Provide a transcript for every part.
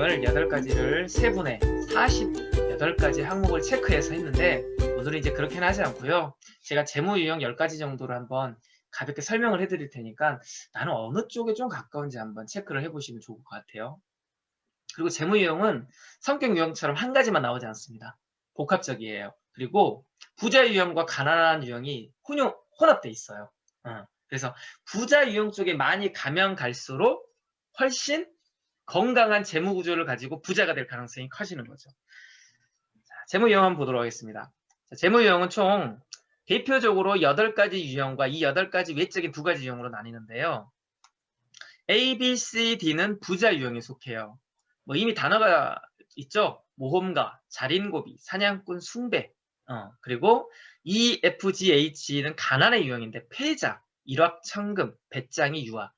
유형을 8가지를 세 분의 48가지 항목을 체크해서 했는데 오늘은 이제 그렇게는 하지 않고요. 제가 재무 유형 10가지 정도를 한번 가볍게 설명을 해드릴 테니까 나는 어느 쪽에 좀 가까운지 한번 체크를 해보시면 좋을 것 같아요. 그리고 재무 유형은 성격 유형처럼 한 가지만 나오지 않습니다. 복합적이에요. 그리고 부자 유형과 가난한 유형이 혼용, 혼합돼 있어요. 어, 그래서 부자 유형 쪽에 많이 가면 갈수록 훨씬 건강한 재무 구조를 가지고 부자가 될 가능성이 커지는 거죠. 자, 재무 유형 한번 보도록 하겠습니다. 자, 재무 유형은 총 대표적으로 8가지 유형과 이 8가지 외적인 두 가지 유형으로 나뉘는데요. A, B, C, D는 부자 유형에 속해요. 뭐 이미 단어가 있죠. 모험가, 자린고비, 사냥꾼, 숭배. 어, 그리고 E, F, G, H는 가난의 유형인데 패자, 일확천금, 배짱이 유학.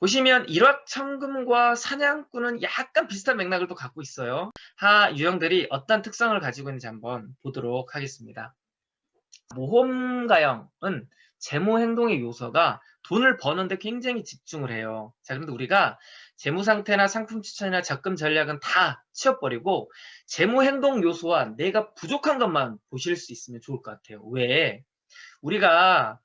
보시면 일확천금과 사냥꾼은 약간 비슷한 맥락을 또 갖고 있어요. 하 유형들이 어떤 특성을 가지고 있는지 한번 보도록 하겠습니다. 모험가형은 재무 행동의 요소가 돈을 버는데 굉장히 집중을 해요. 자, 그런데 우리가 재무 상태나 상품 추천이나 적금 전략은 다 치워버리고 재무 행동 요소와 내가 부족한 것만 보실 수 있으면 좋을 것 같아요. 왜? 우리가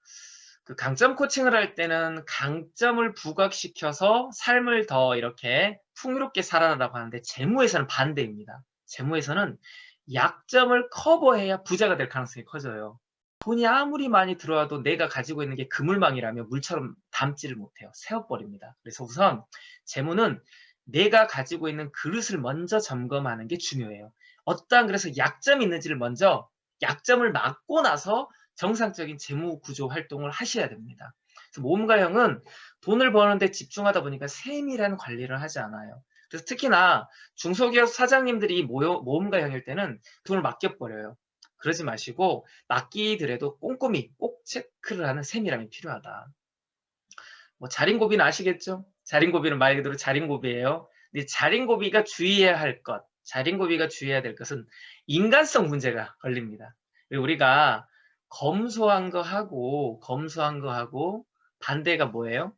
그 강점 코칭을 할 때는 강점을 부각시켜서 삶을 더 이렇게 풍요롭게 살아라고 하는데 재무에서는 반대입니다. 재무에서는 약점을 커버해야 부자가 될 가능성이 커져요. 돈이 아무리 많이 들어와도 내가 가지고 있는 게 그물망이라면 물처럼 담지를 못해요. 세워버립니다. 그래서 우선 재무는 내가 가지고 있는 그릇을 먼저 점검하는 게 중요해요. 어떠한 그래서 약점이 있는지를 먼저 약점을 막고 나서 정상적인 재무 구조 활동을 하셔야 됩니다. 그래서 모험가형은 돈을 버는데 집중하다 보니까 세밀한 관리를 하지 않아요. 그래서 특히나 중소기업 사장님들이 모험가형일 때는 돈을 맡겨버려요. 그러지 마시고 맡기더라도 꼼꼼히 꼭 체크를 하는 세밀함이 필요하다. 뭐 자린고비는 아시겠죠? 자린고비는 말 그대로 자린고비예요. 근데 자린고비가 주의해야 할 것, 자린고비가 주의해야 될 것은 인간성 문제가 걸립니다. 우리가 검소한 거 하고 검소한 거 하고 반대가 뭐예요?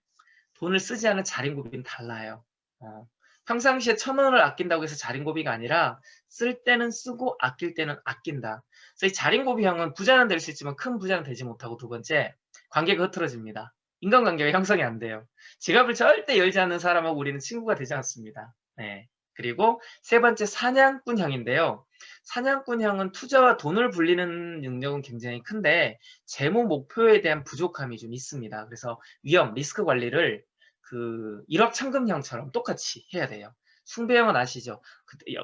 돈을 쓰지 않은 자린고비는 달라요. 어. 평상시에 천 원을 아낀다고 해서 자린고비가 아니라 쓸 때는 쓰고 아낄 때는 아낀다. 그래서 이 자린고비형은 부자는 될 수 있지만 큰 부자는 되지 못하고 두 번째 관계가 흐트러집니다. 인간관계가 형성이 안 돼요. 지갑을 절대 열지 않는 사람하고 우리는 친구가 되지 않습니다. 네. 그리고 세 번째 사냥꾼형인데요. 사냥꾼형은 투자와 돈을 불리는 능력은 굉장히 큰데 재무 목표에 대한 부족함이 좀 있습니다. 그래서 위험, 리스크 관리를 그 일확천금형처럼 똑같이 해야 돼요. 숭배형은 아시죠?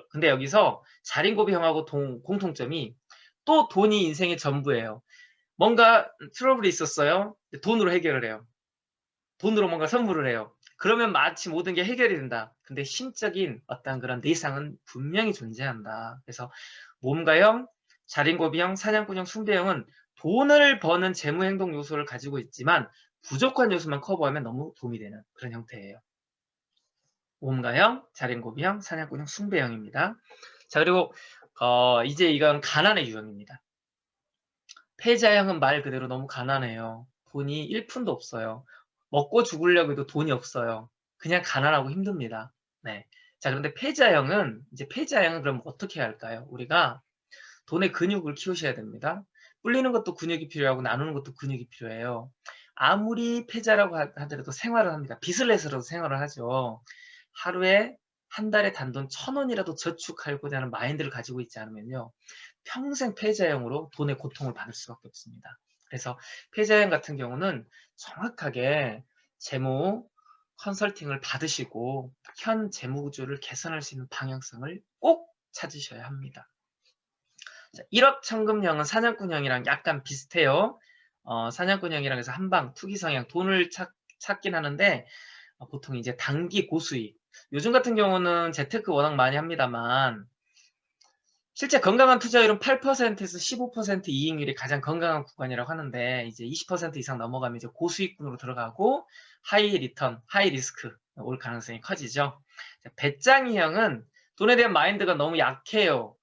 근데 여기서 자린고비형하고 공통점이 또 돈이 인생의 전부예요. 뭔가 트러블이 있었어요. 돈으로 해결을 해요. 돈으로 뭔가 선물을 해요. 그러면 마치 모든 게 해결이 된다. 근데 심적인 어떤 그런 내상은 분명히 존재한다. 그래서 몸가형, 자린고비형, 사냥꾼형, 숭배형은 돈을 버는 재무행동 요소를 가지고 있지만 부족한 요소만 커버하면 너무 도움이 되는 그런 형태예요. 몸가형, 자린고비형, 사냥꾼형, 숭배형입니다. 자 그리고 어, 이제 이건 가난의 유형입니다. 패자형은 말 그대로 너무 가난해요. 돈이 1푼도 없어요. 먹고 죽으려고 해도 돈이 없어요. 그냥 가난하고 힘듭니다. 네. 자, 그런데 패자형은, 이제 패자형은 그럼 어떻게 할까요? 우리가 돈의 근육을 키우셔야 됩니다. 불리는 것도 근육이 필요하고 나누는 것도 근육이 필요해요. 아무리 패자라고 하더라도 생활을 합니다. 빚을 내서라도 생활을 하죠. 하루에 한 달에 단돈 천 원이라도 저축하고자 하는 마인드를 가지고 있지 않으면요. 평생 패자형으로 돈의 고통을 받을 수밖에 없습니다. 그래서 패자형 같은 경우는 정확하게 재무 컨설팅을 받으시고 현 재무 구조를 개선할 수 있는 방향성을 꼭 찾으셔야 합니다. 자, 1억 천금형은 사냥꾼형이랑 약간 비슷해요. 어, 사냥꾼형이랑 해서 한방 투기 성향 돈을 찾, 찾긴 하는데 어, 보통 이제 단기 고수익 요즘 같은 경우는 재테크 워낙 많이 합니다만 실제 건강한 투자율은 8%에서 15% 이익률이 가장 건강한 구간이라고 하는데 이제 20% 이상 넘어가면 이제 고수익군으로 들어가고 하이 리턴, 하이 리스크 올 가능성이 커지죠. 배짱이형은 돈에 대한 마인드가 너무 약해요.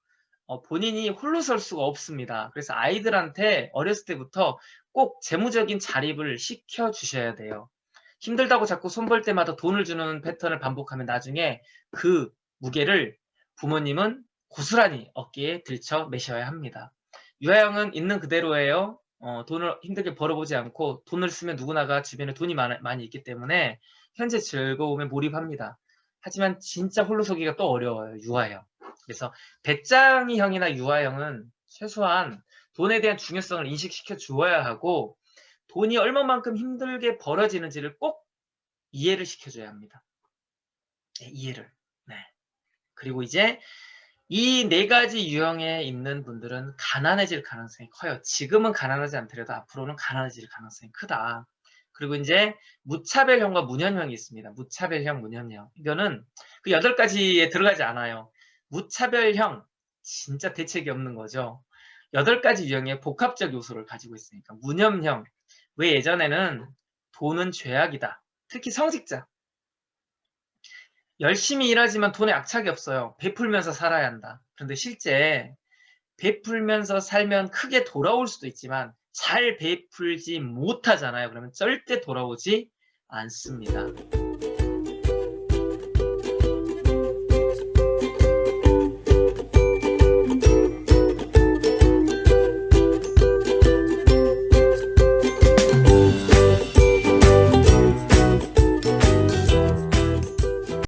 어, 본인이 홀로 설 수가 없습니다. 그래서 아이들한테 어렸을 때부터 꼭 재무적인 자립을 시켜 주셔야 돼요. 힘들다고 자꾸 손벌 때마다 돈을 주는 패턴을 반복하면 나중에 그 무게를 부모님은 고스란히 어깨에 들쳐 매셔야 합니다. 유아형은 있는 그대로예요. 어, 돈을 힘들게 벌어보지 않고 돈을 쓰면 누구나가 주변에 돈이 많, 많이 있기 때문에 현재 즐거움에 몰입합니다. 하지만 진짜 홀로 서기가 또 어려워요. 유아형. 그래서 배짱이 형이나 유아형은 최소한 돈에 대한 중요성을 인식시켜 주어야 하고 돈이 얼마만큼 힘들게 벌어지는지를 꼭 이해를 시켜줘야 합니다. 네, 이해를. 네. 그리고 이제 이 네 가지 유형에 있는 분들은 가난해질 가능성이 커요. 지금은 가난하지 않더라도 앞으로는 가난해질 가능성이 크다. 그리고 이제 무차별형과 무념형이 있습니다. 무차별형, 무념형. 이거는 그 여덟 가지에 들어가지 않아요. 무차별형, 진짜 대책이 없는 거죠. 여덟 가지 유형의 복합적 요소를 가지고 있으니까. 무념형, 왜 예전에는 돈은 죄악이다. 특히 성직자. 열심히 일하지만 돈에 악착이 없어요. 베풀면서 살아야 한다. 그런데 실제 베풀면서 살면 크게 돌아올 수도 있지만 잘 베풀지 못하잖아요. 그러면 절대 돌아오지 않습니다.